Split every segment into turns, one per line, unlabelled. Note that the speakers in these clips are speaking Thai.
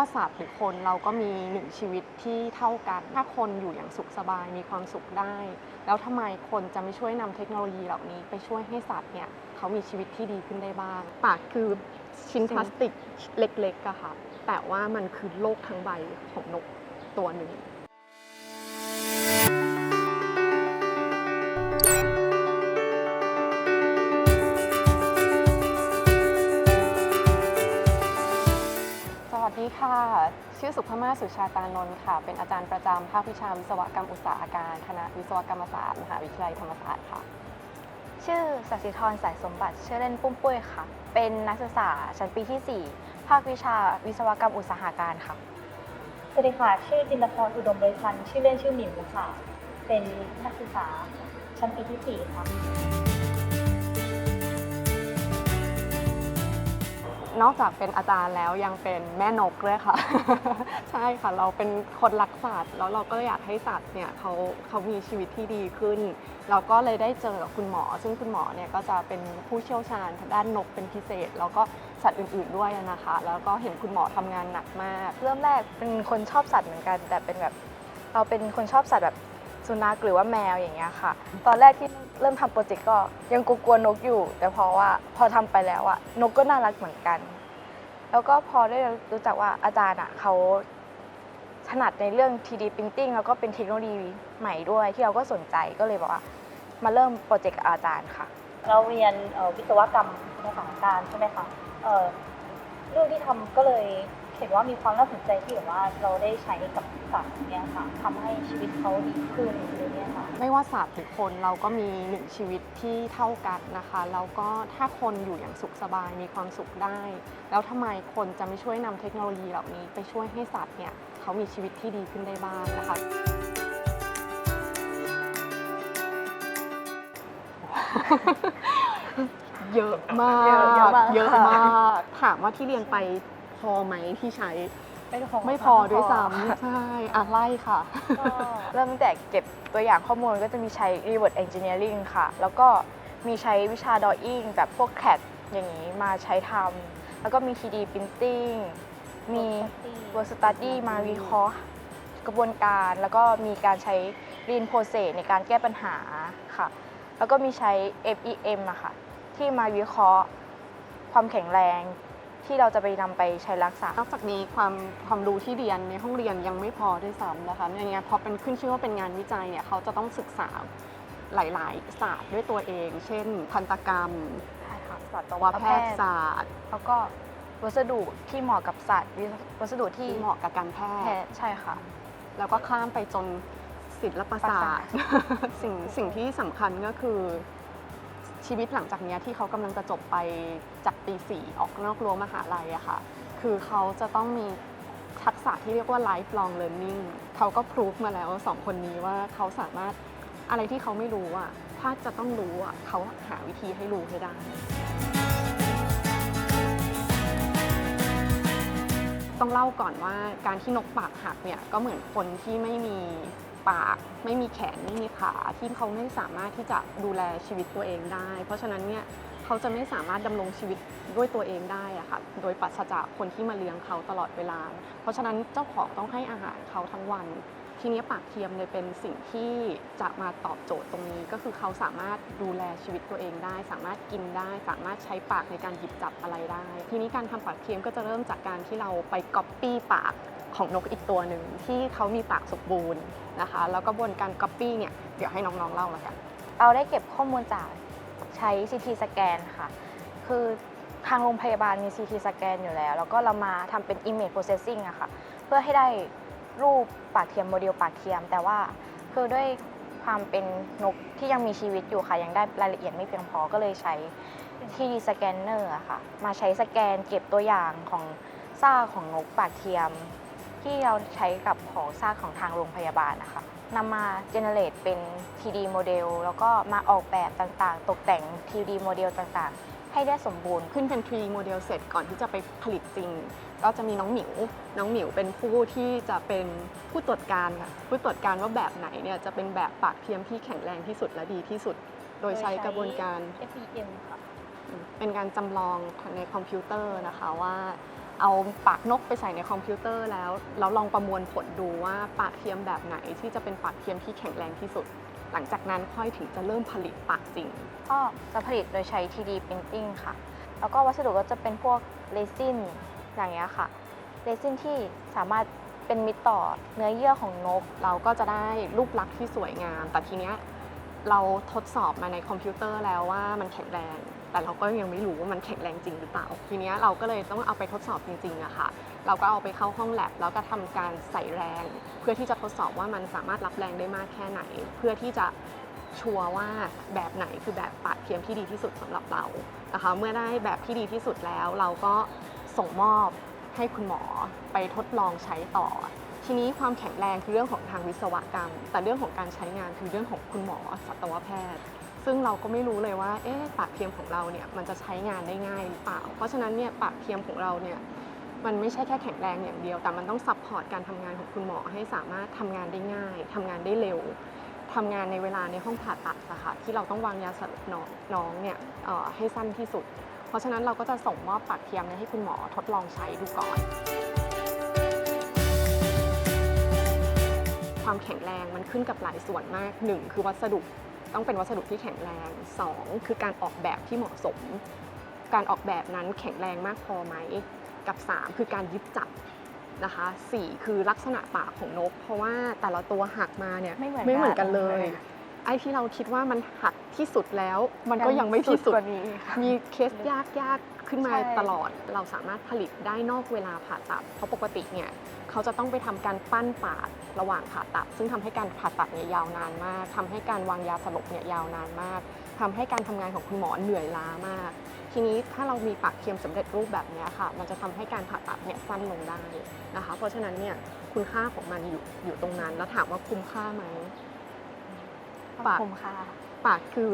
ว่าสัตว์หรือคนเราก็มีหนึ่งชีวิตที่เท่ากัน ถ้าคนอยู่อย่างสุขสบายมีความสุขได้ แล้วทำไมคนจะไม่ช่วยนำเทคโนโลยีเหล่านี้ ไปช่วยให้สัตว์เนี่ยเขามีชีวิตที่ดีขึ้นได้บ้าง ปากคือชิ้นพลาสติกเล็กๆอะค่ะแต่ว่ามันคือโลกทั้งใบของนกตัวหนึ่ง อสุภมาสุชาตานนท์ค่ะ เป็นอาจารย์ประจำภาควิชาวิศวกรรมอุตสาหการ คณะวิศวกรรมศาสตร์มหาวิทยาลัยธรรมศาสตร์ค่ะ
ชื่อสัสิธรสายสมบัติชื่อเล่นปุ้มปุ้ยค่ะ เป็นนักศึกษาชั้นปีที่ 4 ภาควิชาวิศวกรรมอุตสาหการค่ะ
สวัสดีค่ะ ชื่อจินตพรอุดมบริพันธ์ชื่อเล่นชื่อหมิวค่ะ เป็นนักศึกษาชั้นปีที่ 4 ค่ะ
นอกจากเป็นอาจารย์แล้วยังเป็นแม่นกด้วยค่ะ ใช่ค่ะเราเป็นคนรักสัตว์แล้วเราก็อยากให้สัตว์เนี่ยเขาเขามีชีวิตที่ดีขึ้น เราก็เลยได้เจอกับคุณหมอ ซึ่งคุณหมอเนี่ยก็จะเป็นผู้เชี่ยวชาญทางด้านนกเป็นพิเศษ แล้วก็สัตว์อื่นๆด้วยนะคะ แล้วก็เห็นคุณหมอทำงานหนักมาก
เริ่มแรกเป็นคนชอบสัตว์เหมือนกัน แต่เป็นแบบเราเป็นคนชอบสัตว์แบบสุนัขหรือว่าแมวอย่างเงี้ยค่ะ ตอนแรกที่เริ่มทำโปรเจกต์ก็ยังกลัวๆนกอยู่ แต่พอว่าพอทำไปแล้วอะนกก็น่ารักเหมือนกัน แล้วก็พอได้รู้จักว่าอาจารย์อะเขาถนัดในเรื่อง 3D Printing แล้วก็เป็นเทคโนโลยีใหม่ด้วยที่เราก็สนใจก็เลยบอกว่า มาเริ่มโปรเจกต์อาจารย์ค่ะ
เราเรียนวิศวกรรมในสาขาการใช่ไหมคะเเรื่องที่ทำก็เลย เห็นว่ามีความน่าสนใจที่แบบว่าเราได้ใช้กับสัตว์เนี่ยค่ะทำให้ชีวิตเขาดีขึ้นอะไรเงี้ยค่ะ
ไม่ว่าสัตว์หรือคนเราก็มีหนึ่งชีวิตที่เท่ากันนะคะแล้วก็ถ้าคนอยู่อย่างสุขสบายมีความสุขได้ แล้วทำไมคนจะไม่ช่วยนำเทคโนโลยีเหล่านี้ ไปช่วยให้สัตว์เนี่ยเขามีชีวิตที่ดีขึ้นได้บ้างนะคะเยอะมาก
เยอะเยอะมาก
เยอะ
ค่ะ
มาก ถามว่าที่เรียนไป พอไหมที่ใช้ไม่พอด้วยซ้ำใช่อะไล่ค่ะ
ก็
เริ่มตั้งแต่เก็บตัวอย่างข้อมูลก็จะมีใช้ reverse engineering ค่ะ แล้วก็มีใช้วิชา drawing แบบพวก CAD อย่างนี้มาใช้ทำแล้วก็มี 3D printing มี work study มาวิเคราะห์กระบวนการแล้วก็มีการใช้ lean process ในการแก้ปัญหาค่ะ แล้วก็มีใช้ FEM อะค่ะ ที่มาวิเคราะห์ความแข็งแรง ที่เราจะไปนำไปใช้รักษา
นอกจากนี้ความความรู้ที่เรียนในห้องเรียนยังไม่พอด้วยซ้ำนะคะอย่างเงี้ยพอเป็นขึ้นชื่อว่าเป็นงานวิจัยเนี่ยเขาจะต้องศึกษาหลาย ๆ ศาสตร์ด้วยตัวเอง เช่นทันตกรรม
ใช่ค่ะสัต
สัต
ว
ว
แพ
แพ
ท
ท
ย์
ยศาสตร์
แล้วก็วัสดุที่เหมาะกับสัตว์วิวัสดุที่
ที่เหมาะกับการแพ
แพ
ทย์
ทย์ใช่ค่ะ
แล้วก็ข้ามไปจนศิลปศาสตร์สิ่งสิ่งที่สำคัญก็คือ ชีวิตหลังจากนี้ที่เขากำลังจะจบไปจากปีสี่ออกนอกรั้วมหาลัยอะค่ะ คือเขาจะต้องมีทักษะที่เรียกว่า lifelong learning เขาก็พรูฟมาแล้วสองคนนี้ว่าเขาสามารถอะไรที่เขาไม่รู้อะถ้าจะต้องรู้อะเขาหาวิธีให้รู้ให้ได้ต้องเล่าก่อนว่าการที่นกปากหักเนี่ยก็เหมือนคนที่ไม่มี ปาก ไม่มีแขนไม่มีขาที่เขาไม่สามารถที่จะดูแลชีวิตตัวเองได้ เพราะฉะนั้นเนี่ยเขาจะไม่สามารถดำรงชีวิตด้วยตัวเองได้อะค่ะโดยปราศจากคนที่มาเลี้ยงเขาตลอดเวลา เพราะฉะนั้นเจ้าของต้องให้อาหารเขาทั้งวัน ทีนี้ปากเทียมเลยเป็นสิ่งที่จะมาตอบโจทย์ตรงนี้ ก็คือเขาสามารถดูแลชีวิตตัวเองได้ สามารถกินได้ สามารถใช้ปากในการหยิบจับอะไรได้ ทีนี้การทำปากเทียมก็จะเริ่มจากการที่เราไปก๊อปปี้ปาก ของนกอีกตัวหนึ่งที่เขามีปากสมบูรณ์นะคะ แล้วกระบวนการก๊อปปี้เนี่ยเดี๋ยวให้น้องๆเล่าละกัน
เราได้เก็บข้อมูลจากใช้ CT สแกนค่ะ คือทางโรงพยาบาลมี CT สแกนอยู่แล้ว แล้วก็เรามาทำเป็น Image Processing อะค่ะ เพื่อให้ได้รูปปากเทียมโมเดลปากเทียม แต่ว่าคือด้วยความเป็นนกที่ยังมีชีวิตอยู่ค่ะ ยังได้รายละเอียดไม่เพียงพอก็เลยใช้ที่สแกนเนอร์อะค่ะ มาใช้สแกนเก็บตัวอย่างของซ่าของนกปากเทียม ที่เราใช้กับของซากของทางโรงพยาบาลนะคะนำมาเจเนเรตเป็น 3D โมเดลแล้วก็มาออกแบบต่างๆ ตกแต่ง 3D โมเดลต่างๆ ให้ได้สมบูรณ์
ขึ้นเป็น3โมเดลเสร็จก่อนที่จะไปผลิตจริง ก็จะมีน้องหมิว น้องหมิวเป็นผู้ที่จะเป็นผู้ตรวจการค่ะ ผู้ตรวจการว่าแบบไหนเนี่ยจะเป็นแบบปากเทียมที่แข็งแรงที่สุดและดีที่สุด โดยใช้กระบวนการ
FEM ค่ะ
เป็นการจำลองในคอมพิวเตอร์นะคะว่า เอาปากนกไปใส่ในคอมพิวเตอร์แล้วแล้วลองประมวลผลดูว่าปากเทียมแบบไหนที่จะเป็นปากเทียมที่แข็งแรงที่สุด หลังจากนั้นค่อยถึงจะเริ่มผลิตปากจริง
ก็จะผลิตโดยใช้ 3D Printing ค่ะ แล้วก็วัสดุก็จะเป็นพวกเรซินอย่างเงี้ยค่ะเรซินที่สามารถเป็นมิตรต่อเนื้อเยื่อของนก
เราก็จะได้รูปลักษณ์ที่สวยงาม แต่ทีเนี้ยเราทดสอบมาในคอมพิวเตอร์แล้วว่ามันแข็งแรง แต่เราก็ยังไม่รู้ว่ามันแข็งแรงจริงหรือเปล่า ทีนี้เราก็เลยต้องเอาไปทดสอบจริงๆอะค่ะ เราก็เอาไปเข้าห้องแลบแล้วก็ทำการใส่แรง เพื่อที่จะทดสอบว่ามันสามารถรับแรงได้มากแค่ไหน เพื่อที่จะชัวร์ว่าแบบไหนคือแบบปาดเทียมที่ดีที่สุดสำหรับเรานะคะ เมื่อได้แบบที่ดีที่สุดแล้ว เราก็ส่งมอบให้คุณหมอไปทดลองใช้ต่อ ทีนี้ความแข็งแรงคือเรื่องของทางวิศวกรรม แต่เรื่องของการใช้งานคือเรื่องของคุณหมอสัตวแพทย์ ซึ่งเราก็ไม่รู้เลยว่าเอ๊ะปากเทียมของเราเนี่ยมันจะใช้งานได้ง่ายหรือเปล่า เพราะฉะนั้นเนี่ยปากเทียมของเราเนี่ยมันไม่ใช่แค่แข็งแรงอย่างเดียว แต่มันต้องซัพพอร์ตการทำงานของคุณหมอให้สามารถทำงานได้ง่ายทำงานได้เร็วทำงานในเวลาในห้องผ่าตัดอะค่ะที่เราต้องวางยาสลบน้องน้องเนี่ยให้สั้นที่สุด เพราะฉะนั้นเราก็จะส่งมอบปากเทียมเนี่ยให้คุณหมอทดลองใช้ดูก่อน ความแข็งแรงมันขึ้นกับหลายส่วนมากหนึ่งคือวัสดุ ต้องเป็นวัสดุที่แข็งแรงสองคือการออกแบบที่เหมาะสม การออกแบบนั้นแข็งแรงมากพอไหม กับสามคือการยึดจับนะคะสี่คือลักษณะปากของนก เพราะว่าแต่ละตัวหักมาเนี่ย
ไม่เหมือน
ไม่เหมือน
กั
กันนเลย ไอ้ที่เราคิดว่ามันหักที่สุดแล้ว มันก็ยังไม่ที่สุด
กว่านี้ค่ะ
มีเคสยากยากๆ ขึ้นมา
ใช่
ตลอดเราสามารถผลิตได้นอกเวลาผ่าตัด เพราะปกติเนี่ยเขาจะต้องไปทำการปั้นปากระหว่างผ่าตัด ซึ่งทำให้การผ่าตัดเนี่ยยาวนานมากทำให้การวางยาสลบเนี่ยยาวนานมากทำให้การทำงานของคุณหมอเหนื่อยล้ามาก ทีนี้ถ้าเรามีปากเทียมสำเร็จรูปแบบเนี้ยค่ะ มันจะทำให้การผ่าตัดเนี่ยสั้นลงได้นะคะ เพราะฉะนั้นเนี่ยคุณค่าของมันอยู่อยู่ตรงนั้น แล้วถามว่าคุ้มค่าไหมปาก
คุ้มค่า
ปากคือ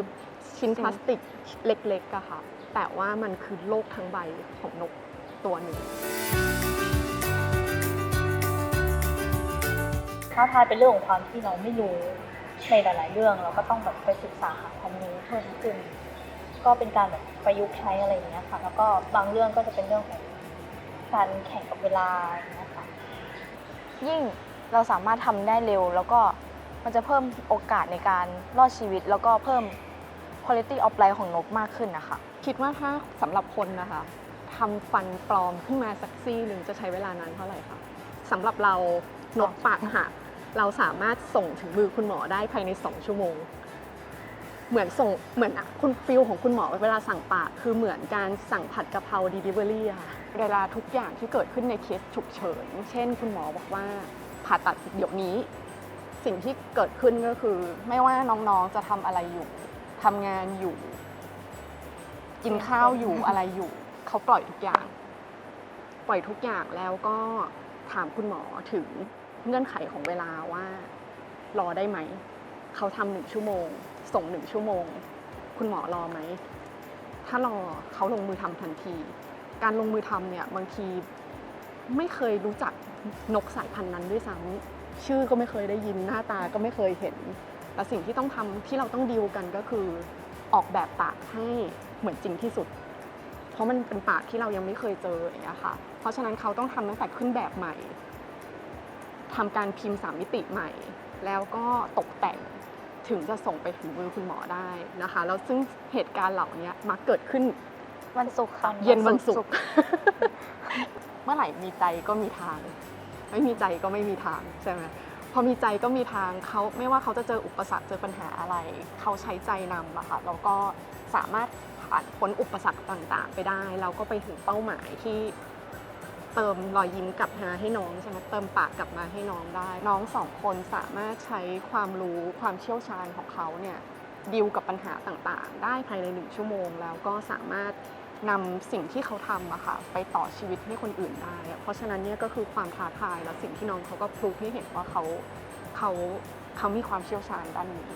ชิ้น
จริง
พลาสติกเล็กๆอะค่ะ แต่ว่ามันคือโลกทั้งใบของนกตัวหนึ่ง
ท้าทายเป็นเรื่องของความที่เราไม่รู้ในหลาย ๆ เรื่องเราก็ต้องแบบไปศึกษาหาความรู้เพิ่มขึ้น ก็เป็นการแบบประยุกต์ใช้อะไรอย่างเงี้ยค่ะ แล้วก็บางเรื่องก็จะเป็นเรื่องของการแข่งกับเวลาอย่างเงี้ยค่ะ
ยิ่งเราสามารถทำได้เร็วแล้วก็ มันจะเพิ่มโอกาสในการรอดชีวิต แล้วก็เพิ่ม quality of life ของนกมากขึ้นนะคะ
คิดว่าถ้าสำหรับคนนะคะทำฟันปลอมขึ้นมาสักซี่หนึ่งจะใช้เวลานานเท่าไหร่คะสำหรับเรานกปากหักเราสามารถส่งถึงมือคุณหมอได้ภายใน 2 ชั่วโมง เหมือนส่งเหมือนอะคุณฟิลของคุณหมอเวลาสั่งปากคือเหมือนการสั่งผัดกะเพราดีลิเวอรี่ค่ะเวลาทุกอย่างที่เกิดขึ้นในเคสฉุกเฉิน เช่น คุณหมอบอกว่าผ่าตัดเดี๋ยวนี้ สิ่งที่เกิดขึ้นก็คือ ไม่ว่าน้องๆจะทำอะไรอยู่ทำงานอยู่ กินข้าวอยู่อะไรอยู่ เขาปล่อยทุกอย่าง ปล่อยทุกอย่างแล้วก็ถามคุณหมอถึงเงื่อนไขของเวลาว่า รอได้ไหม เขาทำหนึ่งชั่วโมง ส่งหนึ่งชั่วโมง คุณหมอรอไหม ถ้ารอเขาลงมือทำทันที การลงมือทำเนี่ยบางทีไม่เคยรู้จักนกสายพันธุ์นั้นด้วยซ้ำ ชื่อก็ไม่เคยได้ยินหน้าตาก็ไม่เคยเห็นแต่สิ่งที่ต้องทำที่เราต้องดีลกันก็คือออกแบบปากให้เหมือนจริงที่สุด เพราะมันเป็นปากที่เรายังไม่เคยเจออย่างเงี้ยค่ะ เพราะฉะนั้นเขาต้องทำตั้งแต่ขึ้นแบบใหม่ทำการพิมพ์สามมิติใหม่ แล้วก็ตกแต่งถึงจะส่งไปถึงมือคุณหมอได้นะคะ แล้วซึ่งเหตุการณ์เหล่านี้มักเกิดขึ้น
วันศุกร์ค่ะ
เย็นวันศุกร์เมื่อไหร่มีใจก็มีทาง ไม่มีใจก็ไม่มีทางใช่ไหมพอมีใจก็มีทางเขาไม่ว่าเขาจะเจออุปสรรคเจอปัญหาอะไร เขาใช้ใจนำอะค่ะแล้วก็สามารถผ่านพ้นอุปสรรคต่างๆ ไปได้เราก็ไปถึงเป้าหมายที่เติมรอยยิ้มกลับมาให้น้องใช่ไหมเติมปากกลับมาให้น้องได้ น้องสองคนสามารถใช้ความรู้ความเชี่ยวชาญของเขาเนี่ยดิวกับปัญหาต่างๆ ได้ภายในหนึ่งชั่วโมง แล้วก็สามารถ นำสิ่งที่เขาทำอะค่ะไปต่อชีวิตให้คนอื่นได้อะเพราะฉะนั้นเนี่ยก็คือความท้าทายและสิ่งที่น้องเขาก็พรูฟให้เห็นว่าเขาเขาเขามีความเชี่ยวชาญด้านนี้